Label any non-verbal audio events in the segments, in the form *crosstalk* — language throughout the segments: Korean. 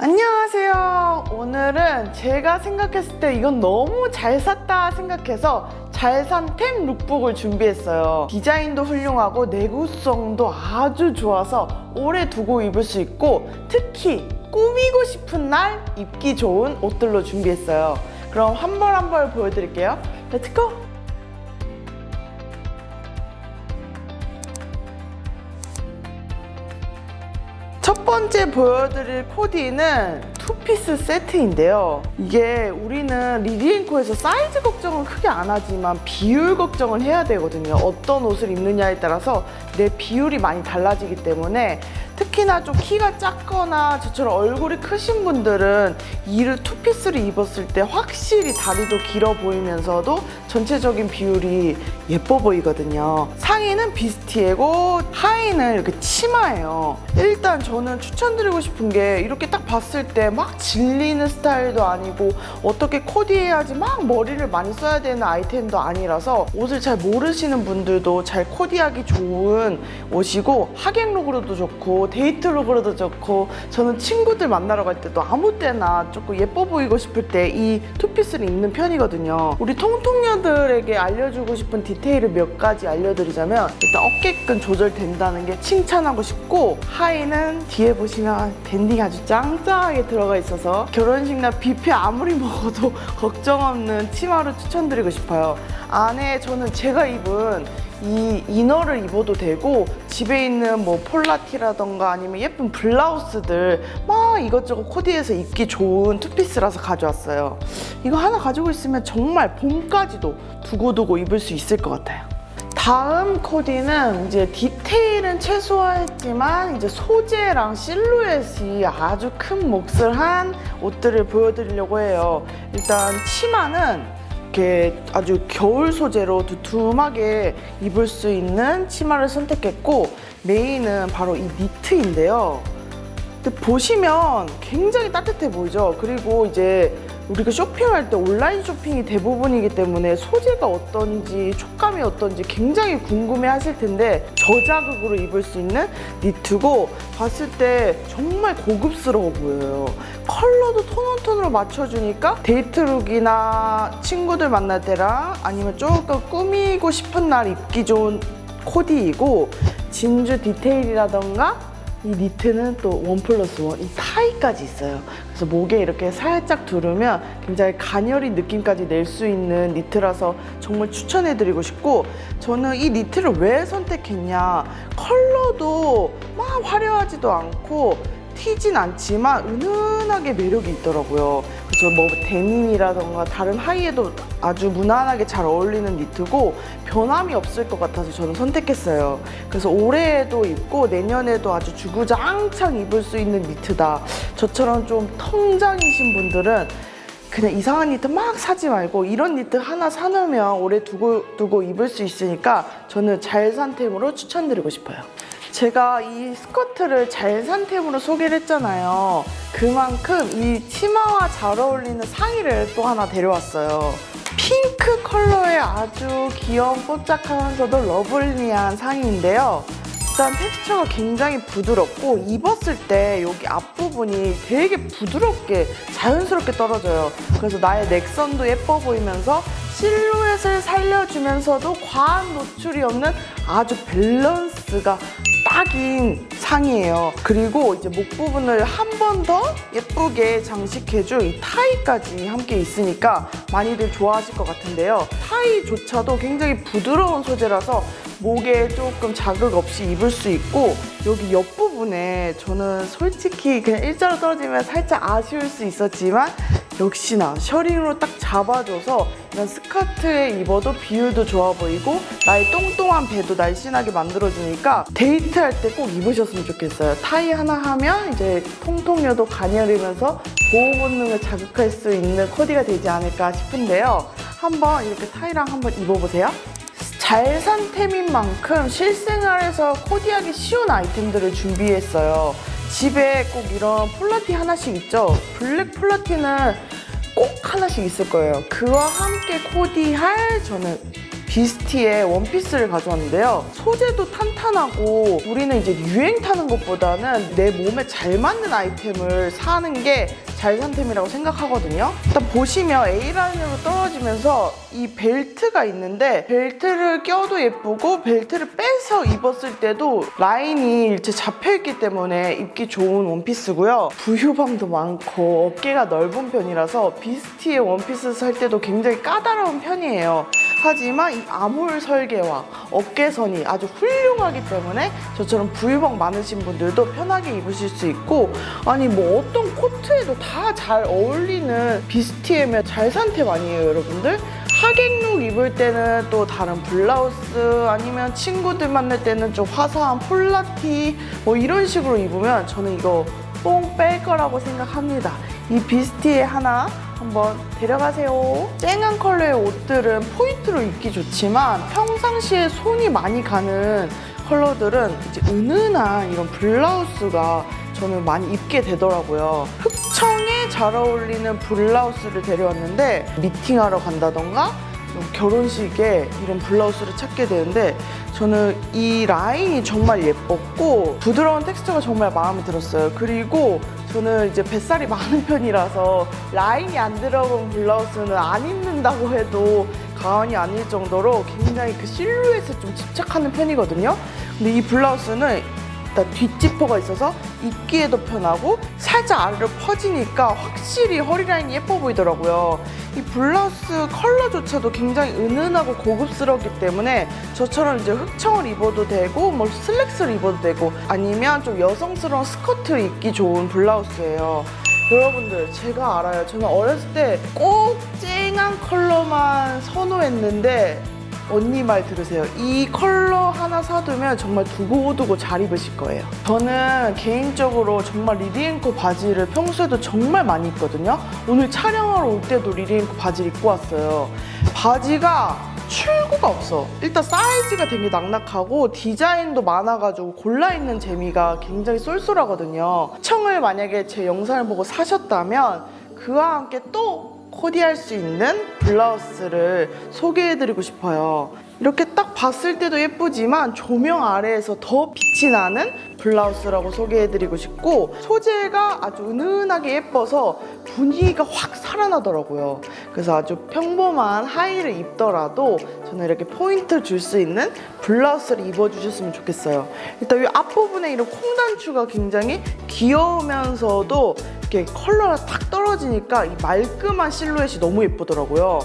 안녕하세요. 오늘은 제가 생각했을 때 이건 너무 잘 샀다 생각해서 잘 산 템 룩북을 준비했어요. 디자인도 훌륭하고 내구성도 아주 좋아서 오래 두고 입을 수 있고 특히 꾸미고 싶은 날 입기 좋은 옷들로 준비했어요. 그럼 한 벌 한 벌 보여드릴게요. 렛츠 번째 보여드릴 코디는 투피스 세트인데요. 이게 우리는 리디앤코에서 사이즈 걱정은 크게 안 하지만 비율 걱정을 해야 되거든요. 어떤 옷을 입느냐에 따라서 내 비율이 많이 달라지기 때문에 특히 나 좀 키가 작거나 저처럼 얼굴이 크신 분들은 이를 투피스를 입었을 때 확실히 다리도 길어 보이면서도 전체적인 비율이 예뻐 보이거든요. 상의는 비스티이고 하의는 이렇게 치마예요. 일단 저는 추천드리고 싶은 게 이렇게 딱 봤을 때 막 질리는 스타일도 아니고 어떻게 코디해야지 막 머리를 많이 써야 되는 아이템도 아니라서 옷을 잘 모르시는 분들도 잘 코디하기 좋은 옷이고 하객룩으로도 좋고 데이 트룩으로도 좋고 저는 친구들 만나러 갈 때도 아무 때나 조금 예뻐 보이고 싶을 때 이 투피스를 입는 편이거든요. 우리 통통녀들에게 알려주고 싶은 디테일을 몇 가지 알려드리자면 일단 어깨끈 조절된다는 게 칭찬하고 싶고 하의는 뒤에 보시면 밴딩 아주 짱짱하게 들어가 있어서 결혼식 날 뷔페 아무리 먹어도 *laughs* 걱정 없는 치마를 추천드리고 싶어요. 안에 저는 제가 입은 이 이너를 입어도 되고 집에 있는 뭐 폴라티라던가 아니면 예쁜 블라우스들 막 이것저것 코디해서 입기 좋은 투피스라서 가져왔어요. 이거 하나 가지고 있으면 정말 봄까지도 두고두고 입을 수 있을 것 같아요. 다음 코디는 이제 디테일은 최소화했지만 이제 소재랑 실루엣이 아주 큰 몫을 한 옷들을 보여드리려고 해요. 일단 치마는 이렇게 아주 겨울 소재로 두툼하게 입을 수 있는 치마를 선택했고 메인은 바로 이 니트인데요. 근데 보시면 굉장히 따뜻해 보이죠. 그리고 이제 우리가 쇼핑할 때 온라인 쇼핑이 대부분이기 때문에 소재가 어떤지 촉감이 어떤지 굉장히 궁금해 하실 텐데 저자극으로 입을 수 있는 니트고 봤을 때 정말 고급스러워 보여요. 컬러도 톤 온 톤으로 맞춰주니까 데이트룩이나 친구들 만날 때랑 아니면 조금 꾸미고 싶은 날 입기 좋은 코디이고 진주 디테일이라던가 이 니트는 또 원 플러스 원, 이 타이까지 있어요. 그래서 목에 이렇게 살짝 두르면 굉장히 가녀린 느낌까지 낼 수 있는 니트라서 정말 추천해드리고 싶고 저는 이 니트를 왜 선택했냐 컬러도 막 화려하지도 않고 튀진 않지만 은은하게 매력이 있더라고요. 그래서 뭐 데님이라던가 다른 하의에도 아주 무난하게 잘 어울리는 니트고 변함이 없을 것 같아서 저는 선택했어요. 그래서 올해에도 입고 내년에도 아주 주구장창 입을 수 있는 니트다. 저처럼 좀 통장이신 분들은 그냥 이상한 니트 막 사지 말고 이런 니트 하나 사놓으면 오래 두고 두고 입을 수 있으니까 저는 잘 산 템으로 추천드리고 싶어요. 제가 이 스커트를 잘산 템으로 소개를 했잖아요. 그만큼 이 치마와 잘 어울리는 상의를 또 하나 데려왔어요. 핑크 컬러의 아주 귀여운 뽀짝하면서도 러블리한 상의인데요. 일단 텍스처가 굉장히 부드럽고 입었을 때 여기 앞부분이 되게 부드럽게 자연스럽게 떨어져요. 그래서 나의 넥선도 예뻐 보이면서 실루엣을 살려주면서도 과한 노출이 없는 아주 밸런스가 딱인 상이에요. 그리고 이제 목 부분을 한 번 더 예쁘게 장식해줄 이 타이까지 함께 있으니까 많이들 좋아하실 것 같은데요. 타이조차도 굉장히 부드러운 소재라서 목에 조금 자극 없이 입을 수 있고 여기 옆부분에 저는 솔직히 그냥 일자로 떨어지면 살짝 아쉬울 수 있었지만 역시나 셔링으로 딱 잡아줘서 이런 스커트에 입어도 비율도 좋아 보이고 나의 똥똥한 배도 날씬하게 만들어주니까 데이트할 때 꼭 입으셨으면 좋겠어요. 타이 하나 하면 이제 통통여도 가녀리면서 보호 본능을 자극할 수 있는 코디가 되지 않을까 싶은데요. 한번 이렇게 타이랑 한번 입어보세요. 잘 산 템인 만큼 실생활에서 코디하기 쉬운 아이템들을 준비했어요. 집에 꼭 이런 폴라티 하나씩 있죠? 블랙 폴라티는 꼭 하나씩 있을 거예요. 그와 함께 코디할 저는 비스티의 원피스를 가져왔는데요. 소재도 탄탄하고 우리는 이제 유행 타는 것보다는 내 몸에 잘 맞는 아이템을 사는 게 잘산템이라고 생각하거든요. 일단 보시면 A라인으로 떨어지면서 이 벨트가 있는데 벨트를 껴도 예쁘고 벨트를 빼서 입었을 때도 라인이 일체 잡혀있기 때문에 입기 좋은 원피스고요. 부유방도 많고 어깨가 넓은 편이라서 비스티의 원피스 살 때도 굉장히 까다로운 편이에요. 하지만 이 아몰 설계와 어깨선이 아주 훌륭하기 때문에 저처럼 부유방 많으신 분들도 편하게 입으실 수 있고 아니 뭐 어떤 코트에도 다 잘 어울리는 비스티에면 잘산템 아니에요 여러분들? 하객룩 입을 때는 또 다른 블라우스 아니면 친구들 만날 때는 좀 화사한 폴라티 뭐 이런 식으로 입으면 저는 이거 뽕 뺄 거라고 생각합니다. 이 비스티에 하나 한번 데려가세요. 쨍한 컬러의 옷들은 포인트로 입기 좋지만 평상시에 손이 많이 가는 컬러들은 이제 은은한 이런 블라우스가 저는 많이 입게 되더라고요. 흑청에 잘 어울리는 블라우스를 데려왔는데 미팅하러 간다던가 좀 결혼식에 이런 블라우스를 찾게 되는데 저는 이 라인이 정말 예뻤고 부드러운 텍스처가 정말 마음에 들었어요. 그리고 저는 이제 뱃살이 많은 편이라서 라인이 안 들어간 블라우스는 안 입는다고 해도 가언이 아닐 정도로 굉장히 그 실루엣에 좀 집착하는 편이거든요. 근데 이 블라우스는 일단 뒷지퍼가 있어서 입기에도 편하고 살짝 아래로 퍼지니까 확실히 허리 라인이 예뻐 보이더라고요. 이 블라우스 컬러조차도 굉장히 은은하고 고급스럽기 때문에 저처럼 이제 흑청을 입어도 되고 뭐 슬랙스를 입어도 되고 아니면 좀 여성스러운 스커트 입기 좋은 블라우스예요. 여러분들 제가 알아요. 저는 어렸을 때 꼭 쨍한 컬러만 선호했는데 언니 말 들으세요. 이 컬러 하나 사두면 정말 두고두고 잘 입으실 거예요. 저는 개인적으로 정말 리디앤코 바지를 평소에도 정말 많이 입거든요. 오늘 촬영하러 올 때도 리디앤코 바지를 입고 왔어요. 바지가 출구가 없어. 일단 사이즈가 되게 낙낙하고 디자인도 많아가지고 골라 입는 재미가 굉장히 쏠쏠하거든요. 청을 만약에 제 영상을 보고 사셨다면 그와 함께 또 코디할 수 있는 블라우스를 소개해드리고 싶어요. 이렇게 딱 봤을 때도 예쁘지만 조명 아래에서 더 빛이 나는 블라우스라고 소개해드리고 싶고 소재가 아주 은은하게 예뻐서 분위기가 확 살아나더라고요. 그래서 아주 평범한 하의를 입더라도 저는 이렇게 포인트 줄수 있는 블라우스를 입어주셨으면 좋겠어요. 일단 이 앞부분에 이런 콩단추가 굉장히 귀여우면서도 이렇게 컬러가 탁 떨어지니까 이 말끔한 실루엣이 너무 예쁘더라고요.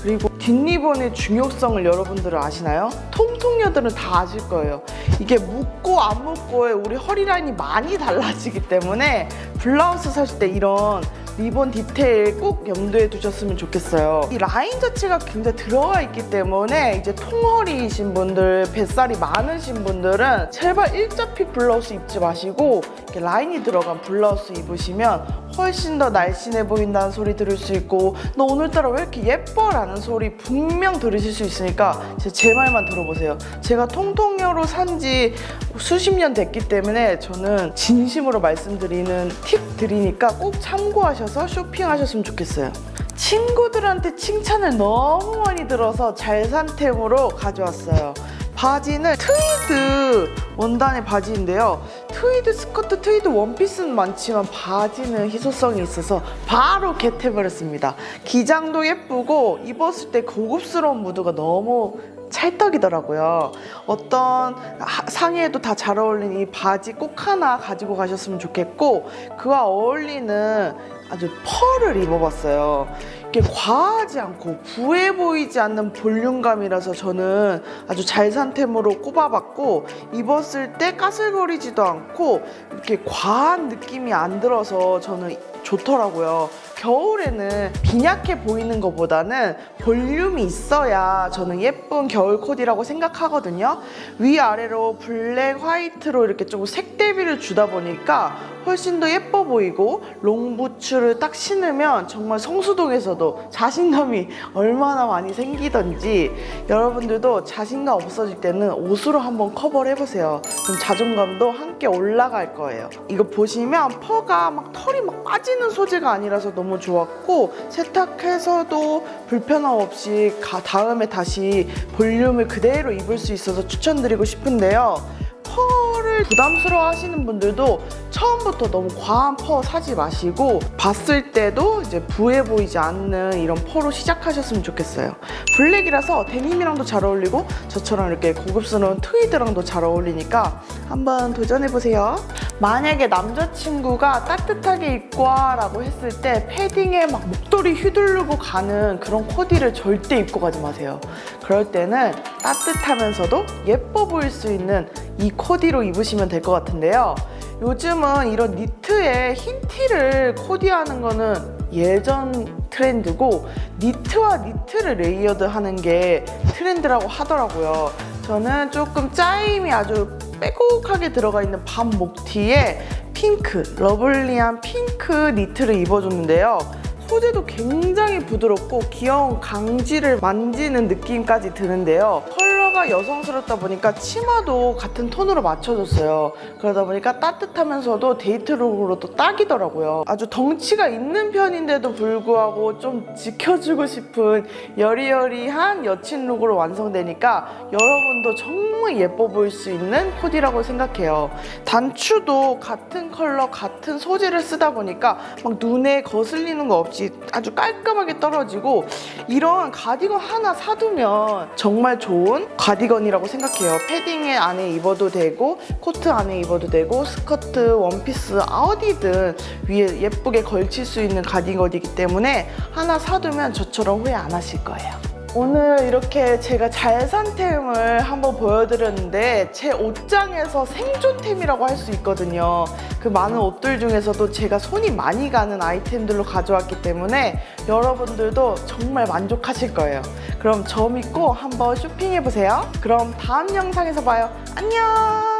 그리고 뒷리본의 중요성을 여러분들은 아시나요? 통통녀들은 다 아실 거예요. 이게 묶고 안 묶고에 우리 허리 라인이 많이 달라지기 때문에 블라우스 사실 때 이런 리본 디테일 꼭 염두에 두셨으면 좋겠어요. 이 라인 자체가 굉장히 들어가 있기 때문에 이제 통허리이신 분들, 뱃살이 많으신 분들은 제발 일자핏 블라우스 입지 마시고 이렇게 라인이 들어간 블라우스 입으시면 훨씬 더 날씬해 보인다는 소리 들을 수 있고 너 오늘따라 왜 이렇게 예뻐? 라는 소리 분명 들으실 수 있으니까 제, 제 말만 들어보세요. 제가 통통녀로 산 지 수십 년 됐기 때문에 저는 진심으로 말씀드리는 팁 드리니까 꼭 참고하셔 서 쇼핑하셨으면 좋겠어요. 친구들한테 칭찬을 너무 많이 들어서 잘 산 템으로 가져왔어요. 바지는 트위드 원단의 바지인데요. 트위드 스커트, 트위드 원피스는 많지만 바지는 희소성이 있어서 바로 겟해버렸습니다. 기장도 예쁘고 입었을 때 고급스러운 무드가 너무 찰떡이더라고요. 어떤 하- 상의에도 다 잘 어울리는 이 바지 꼭 하나 가지고 가셨으면 좋겠고 그와 어울리는 아주 펄을 입어봤어요. 이게 과하지 않고 부해 보이지 않는 볼륨감이라서 저는 아주 잘 산템으로 꼽아봤고 입었을 때 까슬거리지도 않고 이렇게 과한 느낌이 안 들어서 저는 좋더라고요. 겨울에는 빈약해 보이는 것보다는 볼륨이 있어야 저는 예쁜 겨울 코디라고 생각하거든요. 위아래로 블랙, 화이트로 이렇게 조금 색 대비를 주다 보니까 훨씬 더 예뻐 보이고 롱부츠를 딱 신으면 정말 성수동에서도 자신감이 얼마나 많이 생기던지 여러분들도 자신감 없어질 때는 옷으로 한번 커버를 해보세요. 그럼 자존감도 함께 올라갈 거예요. 이거 보시면 퍼가 막 털이 막 빠지는 소재가 아니라서 너무 좋았고 세탁해서도 불편함 없이 가- 다음에 다시 볼륨을 그대로 입을 수 있어서 추천드리고 싶은데요. 펄을 부담스러워 하시는 분들도 처음부터 너무 과한 퍼 사지 마시고 봤을 때도 이제 부해 보이지 않는 이런 퍼로 시작하셨으면 좋겠어요. 블랙이라서 데님이랑도 잘 어울리고 저처럼 이렇게 고급스러운 트위드랑도 잘 어울리니까 한번 도전해보세요. 만약에 남자친구가 따뜻하게 입고 와라고 했을 때 패딩에 막 목도리 휘두르고 가는 그런 코디를 절대 입고 가지 마세요. 그럴 때는 따뜻하면서도 예뻐 보일 수 있는 이 코디로 입으시면 될 것 같은데요. 요즘은 이런 니트에 흰 티를 코디하는 거는 예전 트렌드고 니트와 니트를 레이어드 하는 게 트렌드라고 하더라고요. 저는 조금 짜임이 아주 빼곡하게 들어가 있는 밤 목티에 핑크, 러블리한 핑크 니트를 입어줬는데요. 소재도 굉장히 부드럽고 귀여운 강지를 만지는 느낌까지 드는데요. 컬러가 여성스럽다 보니까 치마도 같은 톤으로 맞춰줬어요. 그러다 보니까 따뜻하면서도 데이트룩으로도 딱이더라고요. 아주 덩치가 있는 편인데도 불구하고 좀 지켜주고 싶은 여리여리한 여친룩으로 완성되니까 여러분도 정말 예뻐 보일 수 있는 코디라고 생각해요. 단추도 같은 컬러, 같은 소재를 쓰다 보니까 막 눈에 거슬리는 거 없이 아주 깔끔하게 떨어지고 이런 가디건 하나 사두면 정말 좋은 가디건이라고 생각해요. 패딩에 안에 입어도 되고 코트 안에 입어도 되고 스커트, 원피스 어디든 위에 예쁘게 걸칠 수 있는 가디건이기 때문에 하나 사두면 저처럼 후회 안 하실 거예요. 오늘 이렇게 제가 잘 산 템을 한번 보여드렸는데 제 옷장에서 생존템이라고 할 수 있거든요. 그 많은 옷들 중에서도 제가 손이 많이 가는 아이템들로 가져왔기 때문에 여러분들도 정말 만족하실 거예요. 그럼 저 믿고 한번 쇼핑해보세요. 그럼 다음 영상에서 봐요. 안녕!